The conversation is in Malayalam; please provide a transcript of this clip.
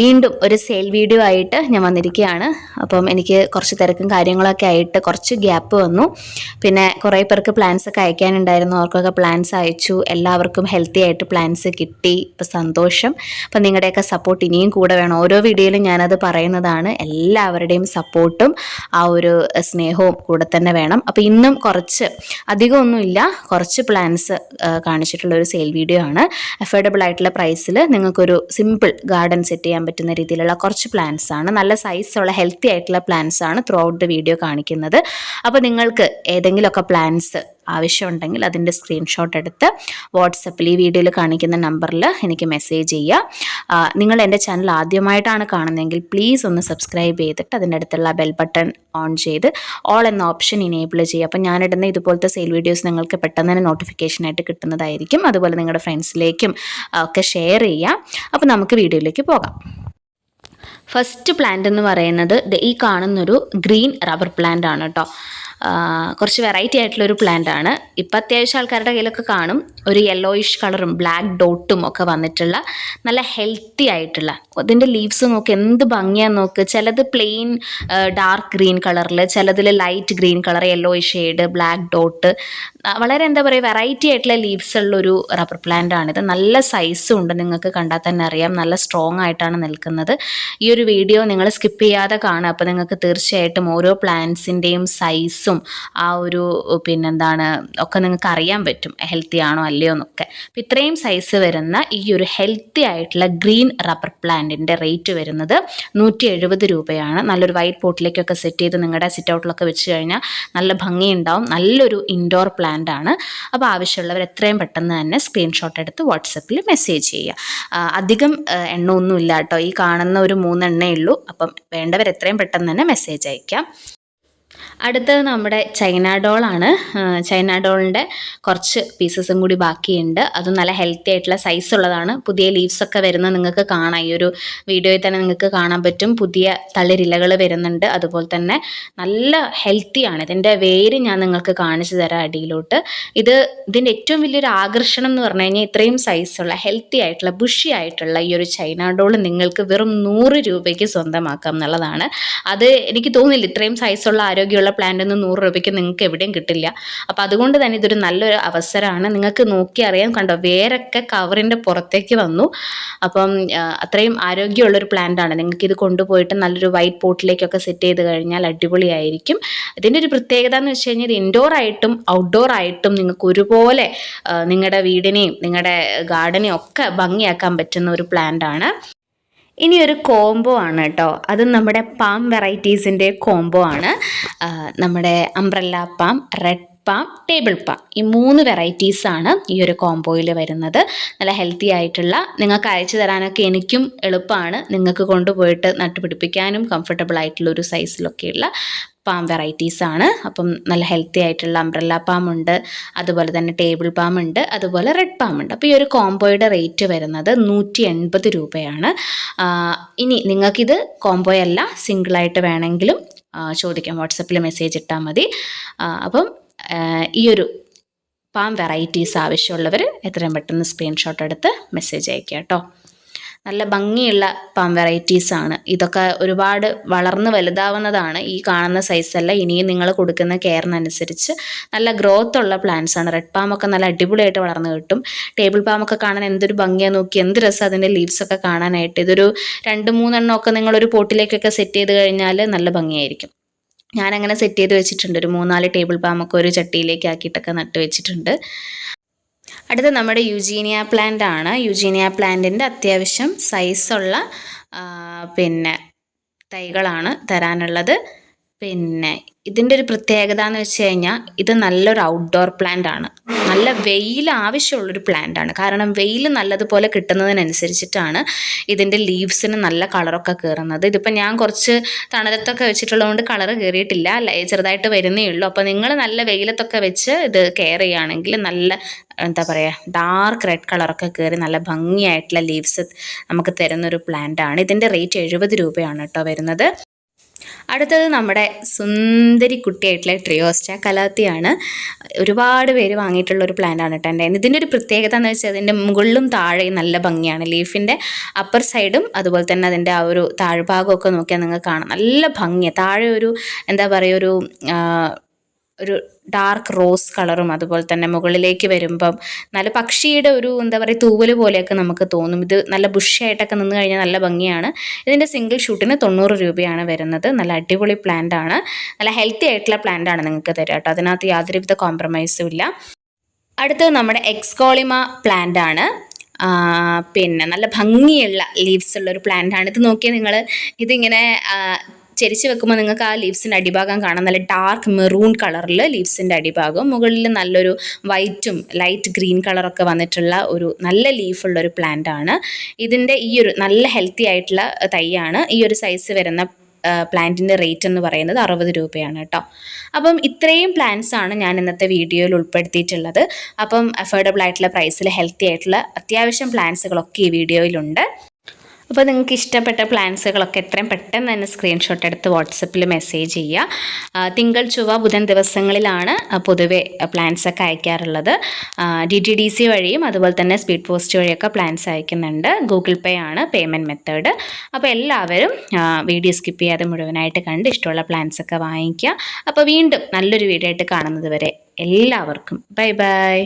വീണ്ടും ഒരു സെയിൽ വീഡിയോ ആയിട്ട് ഞാൻ വന്നിരിക്കുകയാണ്. അപ്പം എനിക്ക് കുറച്ച് തിരക്കും കാര്യങ്ങളൊക്കെ ആയിട്ട് കുറച്ച് ഗ്യാപ്പ് വന്നു. പിന്നെ കുറേ പേർക്ക് പ്ലാൻസ് ഒക്കെ അയക്കാനുണ്ടായിരുന്നു. അവർക്കൊക്കെ പ്ലാൻസ് അയച്ചു. എല്ലാവർക്കും ഹെൽത്തി ആയിട്ട് പ്ലാൻസ് കിട്ടി. ഇപ്പം സന്തോഷം. അപ്പം നിങ്ങളുടെയൊക്കെ സപ്പോർട്ട് ഇനിയും കൂടെ വേണം. ഓരോ വീഡിയോയിലും ഞാനത് പറയുന്നതാണ്. എല്ലാവരുടെയും സപ്പോർട്ടും ആ ഒരു സ്നേഹവും കൂടെ തന്നെ വേണം. അപ്പോൾ ഇന്നും കുറച്ച് അധികമൊന്നുമില്ല കുറച്ച് പ്ലാൻസ് കാണിച്ചിട്ടുള്ള ഒരു സെയിൽ വീഡിയോ ആണ്. അഫോർഡബിൾ ആയിട്ടുള്ള പ്രൈസിൽ നിങ്ങൾക്കൊരു സിമ്പിൾ ഗാർഡൻ സെറ്റ് ചെയ്യാൻ പറ്റുന്ന രീതിയിലുള്ള കുറച്ച് പ്ലാൻസ് ആണ്. നല്ല സൈസുള്ള ഹെൽത്തി ആയിട്ടുള്ള പ്ലാൻസ് ആണ് ത്രൂ ഔട്ട് ദ വീഡിയോ കാണിക്കുന്നത്. അപ്പോൾ നിങ്ങൾക്ക് ഏതെങ്കിലുമൊക്കെ പ്ലാൻസ് ആവശ്യമുണ്ടെങ്കിൽ അതിന്റെ സ്ക്രീൻഷോട്ട് എടുത്ത് വാട്സപ്പിൽ ഈ വീഡിയോയിൽ കാണിക്കുന്ന നമ്പറിൽ എനിക്ക് മെസ്സേജ് ചെയ്യുക നിങ്ങൾ എന്റെ ചാനൽ ആദ്യമായിട്ടാണ് കാണുന്നതെങ്കിൽ പ്ലീസ് ഒന്ന് സബ്സ്ക്രൈബ് ചെയ്തിട്ട് അതിന്റെ അടുത്തുള്ള ബെൽ ബട്ടൺ ഓൺ ചെയ്ത് ഓൾ എന്ന ഓപ്ഷൻ ഇനേബിൾ ചെയ്യുക. അപ്പോൾ ഞാനിടുന്ന ഇതുപോലത്തെ സെയിൽ വീഡിയോസ് നിങ്ങൾക്ക് പെട്ടെന്ന് തന്നെ നോട്ടിഫിക്കേഷനായിട്ട് കിട്ടുന്നതായിരിക്കും. അതുപോലെ നിങ്ങളുടെ ഫ്രണ്ട്സിലേക്കും ഒക്കെ ഷെയർ ചെയ്യുക അപ്പോൾ നമുക്ക് വീഡിയോയിലേക്ക് പോകാം. ഫസ്റ്റ് പ്ലാന്റ് എന്ന് പറയുന്നത് ഈ കാണുന്നൊരു ഗ്രീൻ റബ്ബർ പ്ലാന്റ് ആണ് കേട്ടോ. കുറച്ച് വെറൈറ്റി ആയിട്ടുള്ള ഒരു പ്ലാന്റ് ആണ്. ഇപ്പം അത്യാവശ്യം ആൾക്കാരുടെ കയ്യിലൊക്കെ കാണും. ഒരു യെല്ലോയിഷ് കളറും ബ്ലാക്ക് ഡോട്ടും ഒക്കെ വന്നിട്ടുള്ള നല്ല ഹെൽത്തി ആയിട്ടുള്ള. അതിന്റെ ലീവ്സ് നോക്ക് എന്ത് ഭംഗിയാന്ന് നോക്ക്. ചിലത് പ്ലെയിൻ ഡാർക്ക് ഗ്രീൻ കളറിൽ ചിലതിൽ light green colour yellowish shade black dot വളരെ എന്താ പറയുക വെറൈറ്റി ആയിട്ടുള്ള ലീവ്സ് ഉള്ളൊരു റബ്ബർ പ്ലാന്റ് ആണിത്. നല്ല സൈസും ഉണ്ട് നിങ്ങൾക്ക് കണ്ടാൽ തന്നെ അറിയാം. നല്ല സ്ട്രോങ് ആയിട്ടാണ് നിൽക്കുന്നത്. ഈ ഒരു വീഡിയോ നിങ്ങൾ സ്കിപ്പ് ചെയ്യാതെ കാണുക. അപ്പോൾ നിങ്ങൾക്ക് തീർച്ചയായിട്ടും ഓരോ പ്ലാന്റ്സിന്റെയും സൈസും ആ ഒരു പിന്നെന്താണ് ഒക്കെ നിങ്ങൾക്ക് അറിയാൻ പറ്റും ഹെൽത്തി ആണോ അല്ലയോ എന്നൊക്കെ. അപ്പോൾ ഇത്രയും സൈസ് വരുന്ന ഈ ഒരു ഹെൽത്തി ആയിട്ടുള്ള ഗ്രീൻ റബ്ബർ പ്ലാന്റിന്റെ റേറ്റ് വരുന്നത് നൂറ്റി എഴുപത് രൂപയാണ്. നല്ലൊരു വൈറ്റ് പോട്ടിലേക്കൊക്കെ സെറ്റ് ചെയ്ത് നിങ്ങളുടെ സിറ്റ് ഔട്ടിലൊക്കെ വെച്ച് കഴിഞ്ഞാൽ നല്ല ഭംഗിയുണ്ടാവും. നല്ലൊരു ഇൻഡോർ പ്ലാന്റ് ആണ്. അപ്പോൾ ആവശ്യമുള്ളവർ എത്രയും പെട്ടെന്ന് തന്നെ സ്ക്രീൻഷോട്ട് എടുത്ത് വാട്സപ്പിൽ മെസ്സേജ് ചെയ്യുക. അധികം ആ, എണ്ണമൊന്നുമില്ല കേട്ടോ. ഈ കാണുന്ന ഒരു മൂന്നെണ്ണേ ഉള്ളൂ. അപ്പം വേണ്ടവർ എത്രയും പെട്ടെന്ന് തന്നെ മെസ്സേജ് അയക്കാം. അടുത്തത് നമ്മുടെ ചൈന ഡോളാണ് ചൈന ഡോളിന്റെ കുറച്ച് പീസസും കൂടി ബാക്കിയുണ്ട്. അതും നല്ല ഹെൽത്തി ആയിട്ടുള്ള സൈസ് ഉള്ളതാണ്. പുതിയ ലീവ്സ് ഒക്കെ വരുന്നത് നിങ്ങൾക്ക് കാണാം. ഈ ഒരു വീഡിയോയിൽ തന്നെ നിങ്ങൾക്ക് കാണാൻ പറ്റും. പുതിയ തളിരിലകൾ വരുന്നുണ്ട്. അതുപോലെ തന്നെ നല്ല ഹെൽത്തിയാണ് ഇതിന്റെ വേര് ഞാൻ നിങ്ങൾക്ക് കാണിച്ചു തരാം അടിയിലോട്ട്. ഇത് ഇതിന്റെ ഏറ്റവും വലിയൊരു ആകർഷണം എന്ന് പറഞ്ഞു കഴിഞ്ഞാൽ ഇത്രയും സൈസുള്ള ഹെൽത്തി ആയിട്ടുള്ള ബുഷി ആയിട്ടുള്ള ഈ ഒരു ചൈന ഡോൾ നിങ്ങൾക്ക് വെറും നൂറ് രൂപയ്ക്ക് സ്വന്തമാക്കാം എന്നുള്ളതാണ്. അത് എനിക്ക് തോന്നുന്നില്ല ഇത്രയും സൈസുള്ള ആരോഗ്യമുള്ള പ്ലാന്റ് ഒന്നും നൂറ് രൂപയ്ക്ക് നിങ്ങൾക്ക് എവിടെയും കിട്ടില്ല. അപ്പോൾ അതുകൊണ്ട് തന്നെ ഇതൊരു നല്ലൊരു അവസരമാണ്. നിങ്ങൾക്ക് നോക്കി അറിയാം കണ്ടോ വേരൊക്കെ കവറിന്റെ പുറത്തേക്ക് വന്നു. അപ്പം അത്രയും ആരോഗ്യമുള്ളൊരു പ്ലാന്റാണ് നിങ്ങൾക്ക് ഇത് കൊണ്ടുപോയിട്ട് നല്ലൊരു വൈറ്റ് പോട്ടിലേക്കൊക്കെ സെറ്റ് ചെയ്ത് കഴിഞ്ഞാൽ അടിപൊളിയായിരിക്കും. ഇതിന്റെ ഒരു പ്രത്യേകത എന്ന് വെച്ച് കഴിഞ്ഞാൽ ഇൻഡോർ ആയിട്ടും ഔട്ട്ഡോർ ആയിട്ടും നിങ്ങൾക്ക് ഒരുപോലെ നിങ്ങളുടെ വീടിനെയും നിങ്ങളുടെ ഗാർഡനെയും ഒക്കെ ഭംഗിയാക്കാൻ പറ്റുന്ന ഒരു പ്ലാന്റാണ് ഇനി ഒരു കോംബോ ആണ് കേട്ടോ. അത് നമ്മുടെ പാം വെറൈറ്റീസിന്റെ കോംബോ ആണ്. നമ്മുടെ umbrella palm red palm table palm ഈ മൂന്ന് വെറൈറ്റീസ് ആണ് ഈ ഒരു കോംബോയിൽ വരുന്നത്. നല്ല ഹെൽത്തി ആയിട്ടുള്ള നിങ്ങൾക്ക് അയച്ചു തരാനൊക്കെ എനിക്കും എളുപ്പമാണ്. നിങ്ങൾക്ക് കൊണ്ടുപോയിട്ട് നട്ടുപിടിപ്പിക്കാനും കംഫർട്ടബിൾ ആയിട്ടുള്ള ഒരു സൈസിലൊക്കെയുള്ള പാം വെറൈറ്റീസ് ആണ്. അപ്പം നല്ല ഹെൽത്തി ആയിട്ടുള്ള അംബ്രല്ല പാം ഉണ്ട്. അതുപോലെ തന്നെ ടേബിൾ പാം ഉണ്ട്. അതുപോലെ റെഡ് പാം ഉണ്ട്. അപ്പോൾ ഈ ഒരു കോംബോയുടെ റേറ്റ് വരുന്നത് നൂറ്റി എൺപത് രൂപയാണ് ഇനി നിങ്ങൾക്കിത് കോംബോയല്ല സിംഗിളായിട്ട് വേണമെങ്കിലും ചോദിക്കാം. വാട്സപ്പിൽ മെസ്സേജ് ഇട്ടാൽ മതി. അപ്പം ഈ ഒരു പാം വെറൈറ്റീസ് ആവശ്യമുള്ളവർ എത്രയും പെട്ടെന്ന് സ്ക്രീൻഷോട്ട് എടുത്ത് മെസ്സേജ് അയക്കുക കേട്ടോ. നല്ല ഭംഗിയുള്ള പാം വെറൈറ്റീസ് ആണ്. ഇതൊക്കെ ഒരുപാട് വളർന്ന് വലുതാവുന്നതാണ് ഈ കാണുന്ന സൈസല്ല ഇനിയും നിങ്ങൾ കൊടുക്കുന്ന കെയറിനനുസരിച്ച് നല്ല ഗ്രോത്ത് ഉള്ള പ്ലാന്റ്സ് ആണ്. റെഡ് പാമൊക്കെ നല്ല അടിപൊളിയായിട്ട് വളർന്ന് കിട്ടും. ടേബിൾ പാമൊക്കെ കാണാൻ എന്തൊരു ഭംഗിയാണ് നോക്കി. എന്ത് രസം അതിന്റെ ലീവ്സൊക്കെ കാണാനായിട്ട്. ഇതൊരു രണ്ട് മൂന്നെണ്ണം ഒക്കെ നിങ്ങളൊരു പോട്ടിലേക്കൊക്കെ സെറ്റ് ചെയ്ത് കഴിഞ്ഞാൽ നല്ല ഭംഗിയായിരിക്കും. ഞാനങ്ങനെ സെറ്റ് ചെയ്ത് വെച്ചിട്ടുണ്ട്. ഒരു മൂന്നാൽ ടേബിൾ പാമൊക്കെ ഒരു ചട്ടിയിലേക്ക് ആക്കിയിട്ടൊക്കെ നട്ട് വെച്ചിട്ടുണ്ട്. അടുത്ത നമ്മുടെ യുജീനിയ പ്ലാന്റ് ആണ്. യുജീനിയ പ്ലാന്റിന്റെ അത്യാവശ്യം സൈസുള്ള പിന്നെ തൈകളാണ് തരാനുള്ളത്. പിന്നെ ഇതിന്റെ ഒരു പ്രത്യേകത എന്ന് വെച്ച് കഴിഞ്ഞാൽ ഇത് നല്ലൊരു ഔട്ട്ഡോർ പ്ലാന്റ് ആണ്. നല്ല വെയിൽ ആവശ്യമുള്ളൊരു പ്ലാന്റ് ആണ്. കാരണം വെയിൽ നല്ലതുപോലെ കിട്ടുന്നതിനനുസരിച്ചിട്ടാണ് ഇതിന്റെ ലീവ്സിന് നല്ല കളറൊക്കെ കയറുന്നത് ഇതിപ്പോൾ ഞാൻ കുറച്ച് തണലത്തൊക്കെ വെച്ചിട്ടുള്ളതുകൊണ്ട് കളർ കയറിയിട്ടില്ല അല്ലേ ചെറുതായിട്ട് വരുന്നേ ഉള്ളൂ. അപ്പോൾ നിങ്ങൾ നല്ല വെയിലത്തൊക്കെ വെച്ച് ഇത് കെയർ ചെയ്യുകയാണെങ്കിൽ നല്ല എന്താ പറയുക ഡാർക്ക് റെഡ് കളറൊക്കെ കയറി നല്ല ഭംഗിയായിട്ടുള്ള ലീവ്സ് നമുക്ക് തരുന്നൊരു പ്ലാന്റ് ആണ്. ഇതിന്റെ റേറ്റ് എഴുപത് രൂപയാണ് കേട്ടോ വരുന്നത്. അടുത്തത് നമ്മുടെ സുന്ദരി കുട്ടിയായിട്ടുള്ള ട്രിയോസ്റ്റ കലാത്തിയാണ്. ഒരുപാട് പേര് വാങ്ങിയിട്ടുള്ള ഒരു പ്ലാന്റ് ആണ് കേട്ടോ എന്റെ. ഇതിന്റെ ഒരു പ്രത്യേകത എന്ന് വെച്ചാൽ അതിന്റെ മുകളിലും താഴെയും നല്ല ഭംഗിയാണ്. ലീഫിന്റെ അപ്പർ സൈഡും അതുപോലെ തന്നെ അതിന്റെ ആ ഒരു താഴ്ഭാഗമൊക്കെ നോക്കിയാൽ നിങ്ങൾക്ക് കാണാം. നല്ല ഭംഗിയാണ് താഴെ ഒരു എന്താ പറയുക ഒരു ഒരു ഡാർക്ക് റോസ് കളറും അതുപോലെ തന്നെ മുകളിലേക്ക് വരുമ്പം നല്ല പക്ഷിയുടെ ഒരു എന്താ പറയുക തൂവൽ പോലെയൊക്കെ നമുക്ക് തോന്നും. ഇത് നല്ല ബുഷിയായിട്ടൊക്കെ നിന്ന് കഴിഞ്ഞാൽ നല്ല ഭംഗിയാണ്. ഇതിന്റെ സിംഗിൾ ഷൂട്ടിന് തൊണ്ണൂറ് രൂപയാണ് വരുന്നത്. നല്ല അടിപൊളി പ്ലാന്റ് ആണ്. നല്ല ഹെൽത്തി ആയിട്ടുള്ള പ്ലാന്റ് ആണ് നിങ്ങൾക്ക് തരിക കേട്ടോ. അതിനകത്ത് യാതൊരുവിധ കോംപ്രമൈസും ഇല്ല. അടുത്തത് നമ്മുടെ എക്സ്കോളിമ പ്ലാന്റ് ആണ്. പിന്നെ നല്ല ഭംഗിയുള്ള ലീവ്സ് ഉള്ള ഒരു പ്ലാന്റ് ആണ്. ഇത് നോക്കിയാൽ നിങ്ങൾ ഇതിങ്ങനെ ചെരിച്ച് വെക്കുമ്പോൾ നിങ്ങൾക്ക് ആ ലീവ്സിന്റെ അടിഭാഗം കാണാം. നല്ല ഡാർക്ക് മെറൂൺ കളറിൽ ലീവ്സിന്റെ അടിഭാഗം. മുകളിൽ നല്ലൊരു വൈറ്റും ലൈറ്റ് ഗ്രീൻ കളറൊക്കെ വന്നിട്ടുള്ള ഒരു നല്ല ലീഫുള്ള ഒരു പ്ലാന്റ് ആണ്. ഇതിന്റെ ഈ ഒരു നല്ല ഹെൽത്തി ആയിട്ടുള്ള തൈയാണ് ഈ ഒരു സൈസ് വരുന്ന പ്ലാന്റിന്റെ റേറ്റ് എന്ന് പറയുന്നത് അറുപത് രൂപയാണ് കേട്ടോ അപ്പം ഇത്രയും പ്ലാന്റ്സ് ആണ് ഞാൻ ഇന്നത്തെ വീഡിയോയിൽ ഉൾപ്പെടുത്തിയിട്ടുള്ളത്. അപ്പം അഫോർഡബിൾ ആയിട്ടുള്ള പ്രൈസിൽ ഹെൽത്തി ആയിട്ടുള്ള അത്യാവശ്യം പ്ലാന്റ്സുകളൊക്കെ ഈ വീഡിയോയിലുണ്ട്. അപ്പോൾ നിങ്ങൾക്ക് ഇഷ്ടപ്പെട്ട പ്ലാൻസുകളൊക്കെ എത്രയും പെട്ടെന്ന് തന്നെ സ്ക്രീൻഷോട്ട് എടുത്ത് വാട്സപ്പിൽ മെസ്സേജ് ചെയ്യുക. തിങ്കൾ ചൊവ്വ ബുധൻ ദിവസങ്ങളിലാണ് പൊതുവെ പ്ലാൻസ് ഒക്കെ അയക്കാറുള്ളത്. ഡി ടി ഡി സി വഴിയും അതുപോലെ തന്നെ സ്പീഡ് പോസ്റ്റ് വഴിയൊക്കെ പ്ലാൻസ് അയക്കുന്നുണ്ട്. ഗൂഗിൾ പേ ആണ് പേയ്മെന്റ് മെത്തേഡ് അപ്പോൾ എല്ലാവരും വീഡിയോ സ്കിപ്പ് ചെയ്യാതെ മുഴുവനായിട്ട് കണ്ട് ഇഷ്ടമുള്ള പ്ലാൻസ് ഒക്കെ വാങ്ങിക്കുക. അപ്പോൾ വീണ്ടും നല്ലൊരു വീഡിയോ ആയിട്ട് കാണുന്നത് വരെ എല്ലാവർക്കും. Bye bye